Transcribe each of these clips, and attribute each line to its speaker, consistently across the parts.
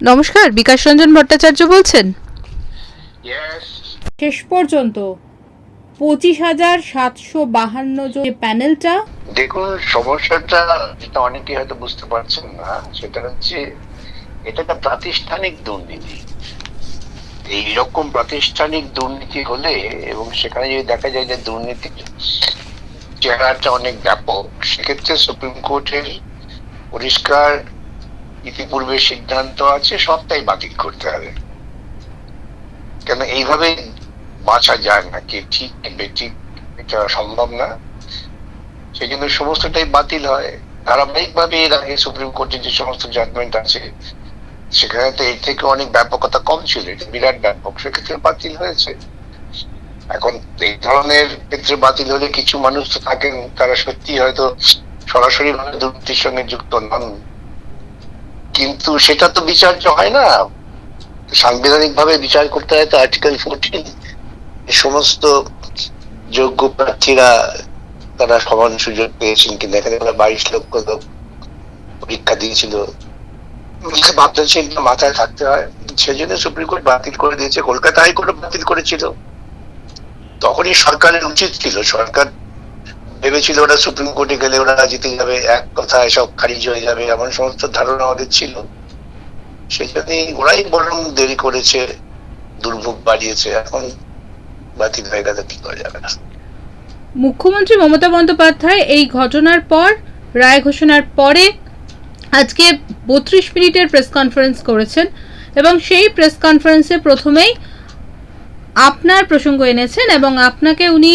Speaker 1: নমস্কার বিকাশ রঞ্জন ভট্টাচার্য বলছেন?
Speaker 2: শেষ পর্যন্ত পঁচিশ হাজার সাতশো বাহান্ন জন যে প্যানেলটা
Speaker 3: দেখুন সমস্যাটা যেটা অনেকে হয়তো বুঝতে পারছেন না সেটা হচ্ছে এটা একটা প্রাতিষ্ঠানিক দুর্নীতি। এইরকম প্রাতিষ্ঠানিক দুর্নীতি হলে এবং সেখানে যদি দেখা যায় যে দুর্নীতির চেহারাটা অনেক ব্যাপক সেক্ষেত্রে সুপ্রিম কোর্টের পরিষ্কার ইতিপূর্বে সিদ্ধান্ত আছে, সবটাই বাতিল করতে হবে। কেন এইভাবে বাঁচা যায় না কে ঠিক বেঠিক, এটা সম্ভব না। সেই জন্য সমস্তটাই বাতিল হয়। ধারাবাহিক ভাবে এর আগে সুপ্রিম কোর্টের যে সমস্ত জাজমেন্ট আছে, সেখানে তো এর থেকে অনেক ব্যাপকতা কম ছিল, এটা বিরাট ব্যাপক। সেক্ষেত্রে বাতিল হয়েছে। এখন এই ধরনের ক্ষেত্রে বাতিল হলে কিছু মানুষ তো থাকেন, তারা সত্যি হয়তো সরাসরি ভাবে দুর্নীতির সঙ্গে যুক্ত নন। কিন্তু সেটা তো বিচার্য হয় না। সাংবিধানিক ভাবে বিচার করতে হয় তো আর্টিকেল ফোরটিন সমস্ত যোগ্য প্রার্থীরা তারা সমান সুযোগ পেয়েছেন কিনা। এখানে বাইশ লক্ষ লোক পরীক্ষা দিয়েছিল। ভাবতেন সেগুলো মাথায় থাকতে হয়। সেই জন্য সুপ্রিম কোর্ট বাতিল করে দিয়েছে। কলকাতা হাইকোর্ট বাতিল করেছিল। তখনই সরকারের উচিত ছিল, সরকার ভেবেছিল ওরা সুপ্রিম কোর্টে গেলে ওরা জিতে যাবে, এক কথা সব খারিজ হয়ে যাবে, এমন সমস্ত ধারণা আমাদের ছিল। সেই জন্যই ওরাই বরং দেরি করেছে, দুর্ভোগ বাড়িয়েছে। এখন বাতিল হয়ে গেলে কি করা যাবে না।
Speaker 2: মুখ্যমন্ত্রী মমতা বন্দ্যোপাধ্যায় এই ঘটনার পর, রায় ঘোষণার পরে আজকে বত্রিশ মিনিটের প্রেস কনফারেন্স করেছেন এবং সেই প্রেস কনফারেন্সে প্রথমেই আপনার প্রসঙ্গ এনেছেন এবং আপনাকে উনি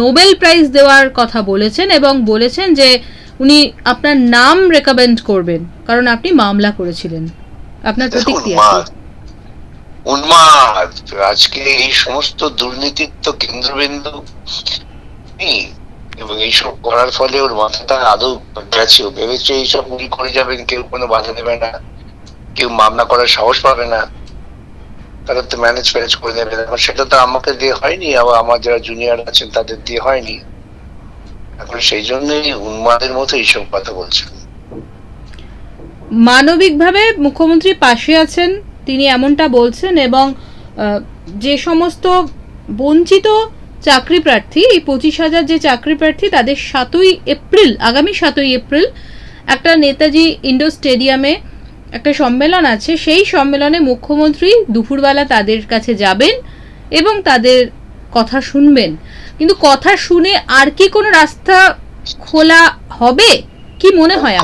Speaker 2: নোবেল প্রাইজ দেওয়ার কথা বলেছেন এবং বলেছেন যে উনি আপনার নাম রেকমেন্ড করবেন কারণ আপনি মামলা করেছিলেন। আপনার প্রতিক্রিয়া
Speaker 3: উন্মাদ উন্মাদ আজকে এই সমস্ত দুর্নীতির তো কেন্দ্রবিন্দু এবং এইসব করার ফলে ওর মাথাটা আদৌ গেছে। ভেবেছে এইসব উনি করে যাবেন কেউ কোনো বাধা দেবে না কেউ মামলা করার সাহস পাবে না। তারা তো ম্যানেজ ফ্যানেজ করে এখন সেটা তো আমাকে দিয়ে হয়নি, আবার আমার যারা জুনিয়র আছেন তাদের দিয়ে হয়নি। এখন সেই জন্যই উন্মাদের মতো এইসব কথা বলছেন।
Speaker 2: মানবিকভাবে মুখ্যমন্ত্রী পাশে আছেন, তিনি এমনটা বলছেন এবং যে সমস্ত বঞ্চিত চাকরি প্রার্থী, এই পঁচিশ হাজার যে চাকরি প্রার্থী, তাদের সাতই এপ্রিল, আগামী সাতই এপ্রিল, একটা নেতাজি ইন্ডোর স্টেডিয়ামে একটা সম্মেলন আছে, সেই সম্মেলনে মুখ্যমন্ত্রী দুপুরবেলা তাদের কাছে যাবেন এবং তাদের কথা শুনবেন। কিন্তু কথা শুনে আর কি কোনো রাস্তা খোলা হবে? কি মনে হয়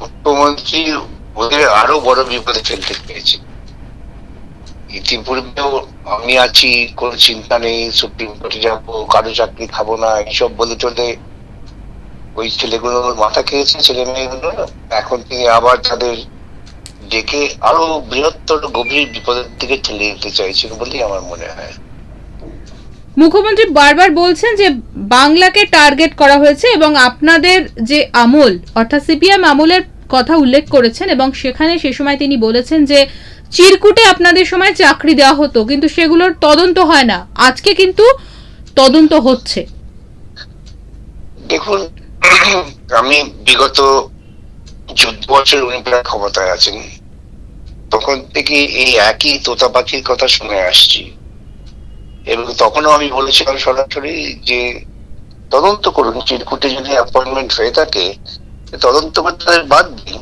Speaker 3: মুখ্যমন্ত্রী ওদের আরও বড় বিপদে ফেলতে পেরেছে। ইতিপূর্বেও আমি আছি, কোন চিন্তা নেই, সুপ্রিম কোর্টে যাব, কারও চাকরি খাব না, এইসব বলে চলে ওই ছেলেগুলো মাথা খেয়েছে ছেলে মেয়েগুলো। এখন তিনি আবার তাদের ডেকে আরও বৃহত্তর গভীর বিপদের দিকে ঠেলে দিতে চাইছেন বলেই আমার মনে হয়।
Speaker 2: মুখ্যমন্ত্রী বারবার বলছেন যে বাংলাকে টার্গেট করা হয়েছে এবং আপনাদের যে আমল অর্থাৎ সিপিএম আমলের কথা উল্লেখ করেছেন এবং সেখানে সে সময় তিনি বলেছেন যে চিরকুটে আপনাদের সময় চাকরি দেওয়া হতো কিন্তু সেগুলোর তদন্ত হয় না। আজকে কিন্তু তদন্ত হচ্ছে।
Speaker 3: দেখুন আমি বিগত চোদ্দ বছর উনি প্রায় ক্ষমতায় আছেন। তখন থেকে এই একই তোতা পাখির কথা শুনে আসছি। এবং তখনও আমি বলেছিলাম সরাসরি যে, তদন্ত করুন, চিরকুটে যদি অ্যাপয়েন্টমেন্ট হয়ে থাকে তদন্ত করতে বাদ দিন।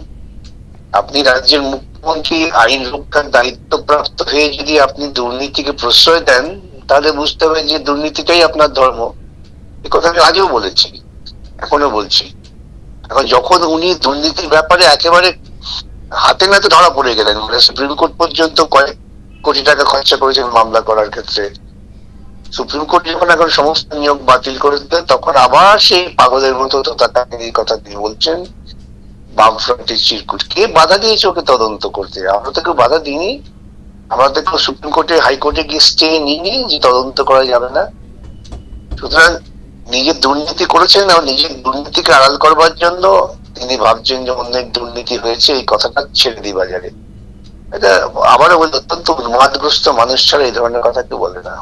Speaker 3: আপনি রাজ্যের মুখ্যমন্ত্রী, আইন রক্ষার দায়িত্বপ্রাপ্ত হয়ে যদি আপনি দুর্নীতিকে প্রশ্রয় দেন, তাহলে বুঝতে হবে যে দুর্নীতিটাই আপনার ধর্ম। এ কথা আমি আগেও বলেছি। এখনও বলছি। এখন যখন উনি দুর্নীতির ব্যাপারে একেবারে হাতে নাতে ধরা পড়ে গেলেন মানে সুপ্রিম কোর্ট পর্যন্ত কয়েক কোটি টাকা খরচা করেছেন মামলা করার ক্ষেত্রে, সুপ্রিম কোর্ট যখন এখন সমস্ত নিয়োগ বাতিল করে দিলেন, তখন আবার সেই পাগলের মতো এই কথা দিয়ে বলছেন, বামফ্রন্টের চিরকুট। কে বাধা দিয়েছে ওকে তদন্ত করতে? আমরা তো কেউ বাধা দিইনি। আমরা তো সুপ্রিম কোর্টে হাইকোর্টে গিয়ে স্টে নিইনি যে তদন্ত করা যাবে না। সুতরাং নিজের দুর্নীতি করেছেন এবং নিজের দুর্নীতিকে আড়াল করবার জন্য তিনি ভাবছেন যে অন্যের দুর্নীতি হয়েছে এই কথাটা ছেড়ে দিই বাজারে। এটা আবারও বলি অত্যন্ত উন্মাদগ্রস্ত মানুষ ছাড়া এই ধরনের কথা কেউ বলে না।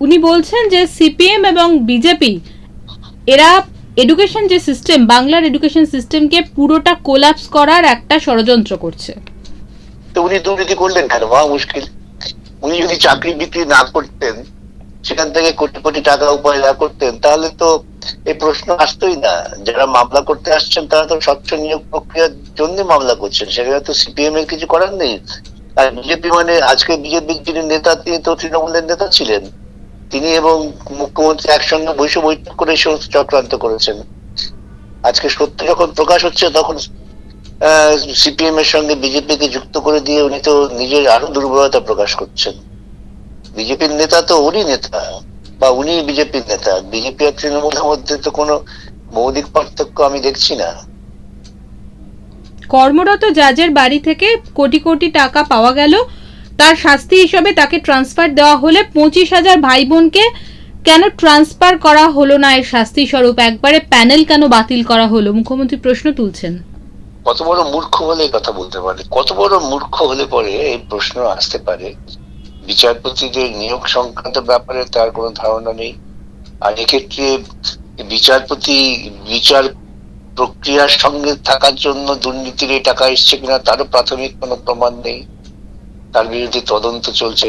Speaker 2: উনি বলছেন যে সিপিএম এবং বিজেপি এরা এডুকেশন যে সিস্টেম বাংলার এডুকেশন সিস্টেমকে পুরোটা কোলাপস করার একটা ষড়যন্ত্র করছে।
Speaker 3: তো উনি দুর্নীতি করলেন কেন? মহা মুশকিল। উনি যদি চাকরি বিক্রি না করতেন সেখান থেকে কোটি কোটি টাকা উপায় না করতেন, তাহলে তো এই প্রশ্ন আসতোই না। যারা মামলা করতে আসছেন, তারা তো স্বচ্ছ নিয়োগ প্রক্রিয়ার জন্য মামলা করছেন। সেখানে তো সিপিএম এর কিছু করার নেই। আর বিজেপি মানে আজকে বিজেপির যিনি নেতা, তিনি তো তৃণমূলের নেতা ছিলেন। তিনি এবং মুখ্যমন্ত্রী একসঙ্গে বসে বৈঠক করে সমস্ত চক্রান্ত করেছেন। আজকে সত্য যখন প্রকাশ হচ্ছে, তখন সিপিএম এর সঙ্গে বিজেপিকে যুক্ত করে দিয়ে উনি তো নিজের আরও দুর্বলতা প্রকাশ করছেন। বিজেপির নেতা তো উনি নেতা বা উনি বিজেপির নেতা। বিজেপি আর তৃণমূলের মধ্যে তো কোনো মৌলিক পার্থক্য আমি দেখছি না।
Speaker 2: কর্মরত জাজের বাড়ি থেকে কোটি কোটি টাকা পাওয়া গেল। তার শাস্তি হিসাবে তাকে ট্রান্সফার দেওয়া হলে পঁচিশ হাজার ভাই বোনকে কেন ট্রান্সফার করা হলো না? এর শাস্তি স্বরূপ একবারে প্যানেল কেন বাতিল করা হলো? মুখ্যমন্ত্রী প্রশ্ন তুলছেন।
Speaker 3: কত বড় মূর্খ হলে কথা বলতে পারে। কত বড় মূর্খ হলে পরে এই প্রশ্ন আসতে পারে। বিচারপতিদের নিয়োগ সংক্রান্ত ব্যাপারে তার কোনো ধারণা নেই। আর এক্ষেত্রে বিচারপতি বিচার প্রক্রিয়ার সঙ্গে থাকার জন্য দুর্নীতির এই টাকা এসছে কিনা তারও প্রাথমিক কোনো প্রমাণ নেই। তার বিরুদ্ধে তদন্ত চলছে।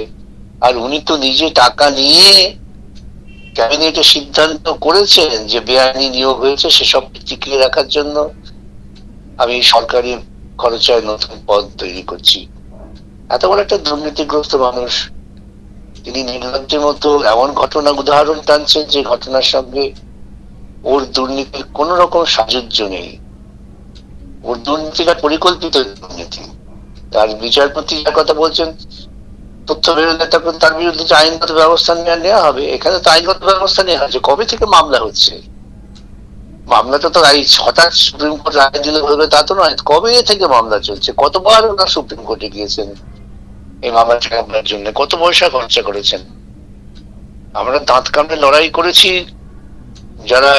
Speaker 3: আর উনি তো নিজে টাকা নিয়ে ক্যাবিনেটে সিদ্ধান্ত করেছেন যে বেআইনি নিয়োগ হয়েছে, সেসব টিকিয়ে রাখার জন্য আমি সরকারি খরচায় নতুন পদ তৈরি করছি। এত বড় একটা দুর্নীতিগ্রস্ত মানুষ। তিনি নির্লজ্জের মতো এমন ঘটনা, উদাহরণ টানছেন যে ঘটনার সঙ্গে ওর দুর্নীতির কোন রকম সাযুজ্য নেই। ওর দুর্নীতিটা পরিকল্পিত দুর্নীতি। তার বিচারপতি যার কথা বলছেন, তথ্য বেরোলে তখন তার বিরুদ্ধে যে আইনগত ব্যবস্থা নেওয়া নেওয়া হবে, এখানে তো আইনগত ব্যবস্থা নেওয়া হচ্ছে কবে থেকে মামলা হচ্ছে? মামলাটা তো এই হঠাৎ সুপ্রিম কোর্ট রায় দিলে হবে তা তো নয়। কবে থেকে মামলা চলছে? কতবার ওনার সুপ্রিম কোর্টে গিয়েছেন? এই মামলা ঠেকানোর জন্য। কত পয়সা খরচা করেছেন? আমরা দাঁত কামড়ে লড়াই করেছি। যারা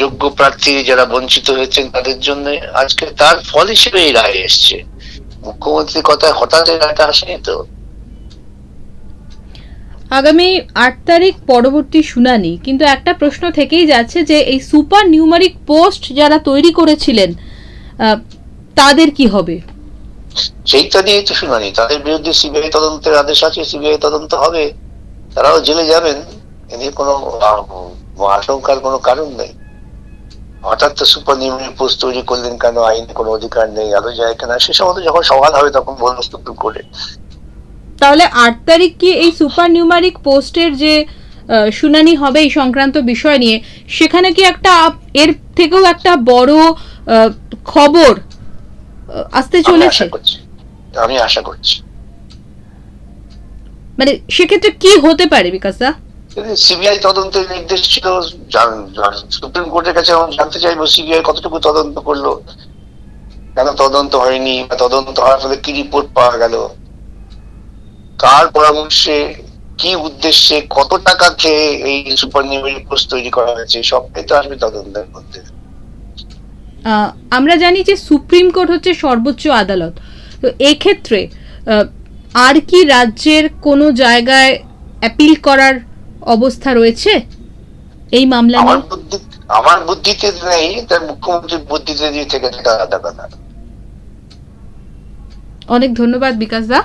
Speaker 3: যোগ্য প্রার্থী, যারা বঞ্চিত হয়েছেন তাদের জন্য আজকে তার ফল হিসেবে এই রায় এসছে। মুখ্যমন্ত্রীর কথা হঠাৎ এই রায়টা আসেনি তো?
Speaker 2: আগামী আট তারিখ পরবর্তী শুনানি। কিন্তু একটা প্রশ্ন থেকেই যাচ্ছে যে এই সুপার নিউমারিক পোস্ট যারা তৈরি করেছিলেন তাদের কি হবে?
Speaker 3: সেইটা নিয়েই তো শুনানি তাদের বিরুদ্ধে সিবিআই তদন্তের আদেশ আছে, সিবিআই তদন্ত হবে। তারাও জেলে যাবেন। এ নিয়ে কোনো আশঙ্কার কোনো কারণ নেই। হঠাৎ তো সুপার নিউমেরিক পোস্ট তৈরি করলেন কেন? আইনে কোনো অধিকার নেই আরও যায় কেনা? সে সময় যখন সওয়াল হবে তখন বলব সুপ্রিম কোর্টে
Speaker 2: তাহলে আট তারিখ কি এই সুপার নিউমারিক পোস্টের যে শুনানি হবে এই সংক্রান্ত বিষয় নিয়ে, সেখানে কি একটা এর থেকেও একটা বড় খবর আসতে চলেছে?
Speaker 3: আমি আশা করছি।
Speaker 2: মানে সেক্ষেত্রে কি হতে পারে বিকাশ দা
Speaker 3: সিবিআই তদন্তের নির্দেশ ছিল সুপ্রিম কোর্টের কাছে আমি জানতে চাইব সিবিআই কতটুকু তদন্ত করল কেন তদন্ত হয়নি বা তদন্ত হওয়ার ফলে কি রিপোর্ট পাওয়া গেল কার পরামর্শে কি উদ্দেশ্যে কত টাকা খেয়ে এই সুপার নিউমেরিক পোস্ট তৈরি করা হয়েছে সবটাই তো আসবে তদন্তের মধ্যে।
Speaker 2: আমরা জানি যে সুপ্রিম কোর্ট হচ্ছে সর্বোচ্চ আদালত। তো এক্ষেত্রে আর কি রাজ্যের কোনো জায়গায় অ্যাপিল করার অবস্থা রয়েছে এই মামলা নিয়ে?
Speaker 3: আমার বুদ্ধিতে নেই তার মুখ্যমন্ত্রীর বুদ্ধিতে দিয়ে থেকে আলাদা কথা
Speaker 2: অনেক ধন্যবাদ বিকাশ দা।